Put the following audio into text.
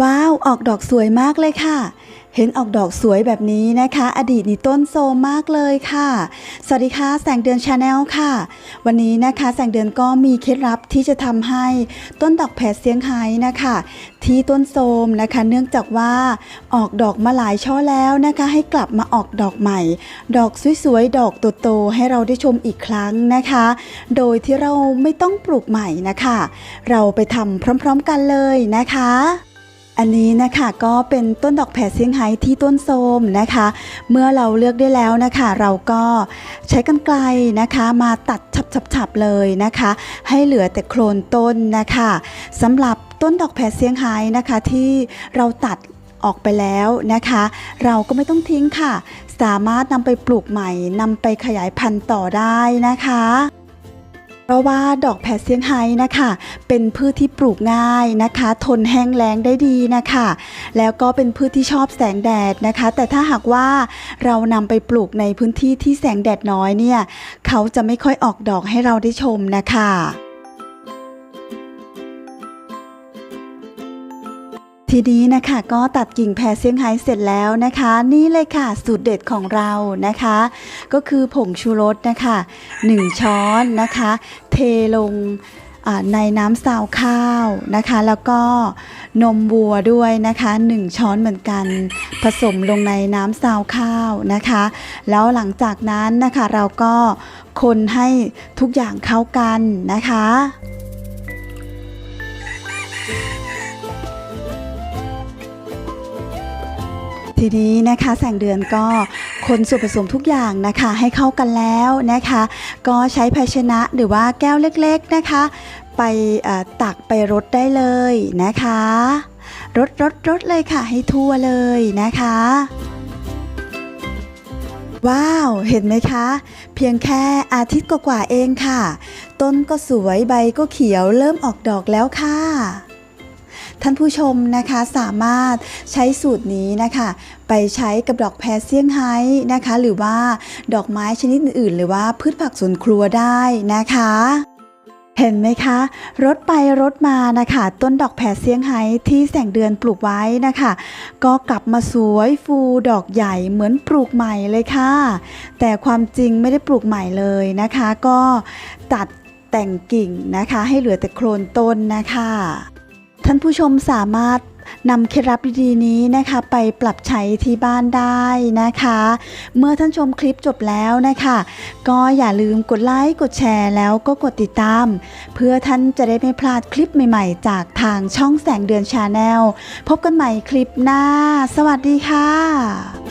ว้าวออกดอกสวยมากเลยค่ะ เห็นออกดอกสวยแบบนี้นะคะ อดีตนี่ต้นโซมมากเลยค่ะ สวัสดีค่ะแสงเดือนชาแนลค่ะ วันนี้นะคะแสงเดือนก็มีเคล็ดลับที่จะทำให้ต้นดอกแผดเซียงไฮ้นะคะ ที่ต้นโซมนะคะ เนื่องจากว่าออกดอกมาหลายช่อแล้วนะคะ ให้กลับมาออกดอกใหม่ ดอกสวยๆดอกโตๆให้เราได้ชมอีกครั้งนะคะ โดยที่เราไม่ต้องปลูกใหม่นะคะ เราไปทำพร้อม ๆ กันเลยนะคะ อันนี้นะคะก็เป็นต้นดอกแผดเซี่ยงไฮ้ที่ต้นโทรมนะคะ เมื่อเราเลือกได้แล้วนะคะ เราก็ใช้กรรไกรนะคะมาตัดฉับๆเลยนะคะ ให้เหลือแต่โคลนต้นนะคะสำหรับต้นดอกแผดเซี่ยงไฮ้นะคะที่เราตัดออกไปแล้วนะคะ เราก็ไม่ต้องทิ้งค่ะ สามารถนำไปปลูกใหม่นำไปขยายพันธุ์ต่อได้นะคะ เพราะว่าดอกแผดเซียงไฮ้นะคะ เป็นพืชที่ปลูกง่ายนะคะ ทนแห้งแล้งได้ดีนะคะ แล้วก็เป็นพืชที่ชอบแสงแดดนะคะ แต่ถ้าหากว่าเรานำไปปลูกในพื้นที่ที่แสงแดดน้อยเนี่ย เขาจะไม่ค่อยออกดอกให้เราได้ชมนะคะทีนี้นะคะก็ตัดกิ่งแพรเซี่ยงไฮ้เสร็จแล้วนะคะ นี่เลยค่ะสูตรเด็ดของเรานะคะ ก็คือผงชูรสนะคะ 1 ช้อนนะคะ เทลงในน้ำซาวข้าวนะคะ แล้วก็นมวัวด้วยนะคะ 1 ช้อนเหมือนกัน ผสมลงในน้ำซาวข้าวนะคะ แล้วหลังจากนั้นนะคะเราก็คนให้ทุกอย่างเข้ากันนะคะ ทีนี้นะคะแสงเดือนก็คนส่วนผสมทุกอย่างนะคะให้เข้ากันแล้วนะคะ ก็ใช้ภาชนะหรือว่าแก้วเล็กๆนะคะ ไปตักไปรดได้เลยนะคะรดรดรดเลยค่ะให้ทั่วเลยนะคะว้าว เห็นไหมคะ เพียงแค่อาทิตย์กว่าๆเองค่ะ ต้นก็สวยใบก็เขียวเริ่มออกดอกแล้วค่ะ ท่านผู้ชมนะคะสามารถใช้สูตรนี้นะคะไปใช้กับดอกแพรเซี่ยงไฮ้นะคะ หรือว่าดอกไม้ชนิดอื่น หรือว่าพืชผักสวนครัวได้นะคะเห็นไหมคะรถไปรถมานะคะ ต้นดอกแพรเซี่ยงไฮ้ที่แสงเดือนปลูกไว้นะคะ ก็กลับมาสวยฟูดอกใหญ่เหมือนปลูกใหม่เลยค่ะ แต่ความจริงไม่ได้ปลูกใหม่เลยนะคะ ก็ตัดแต่งกิ่งนะคะ ให้เหลือแต่โคลนต้นนะคะ ท่านผู้ชมสามารถนำเคล็ดลับดีๆนี้นะคะ ไปปรับใช้ที่บ้านได้นะคะ เมื่อท่านชมคลิปจบแล้วนะคะ ก็อย่าลืมกดไลค์กดแชร์แล้วก็กดติดตาม เพื่อท่านจะได้ไม่พลาดคลิปใหม่ๆ จากทางช่องแสงเดือนชาแนลพบกันใหม่คลิปหน้า สวัสดีค่ะ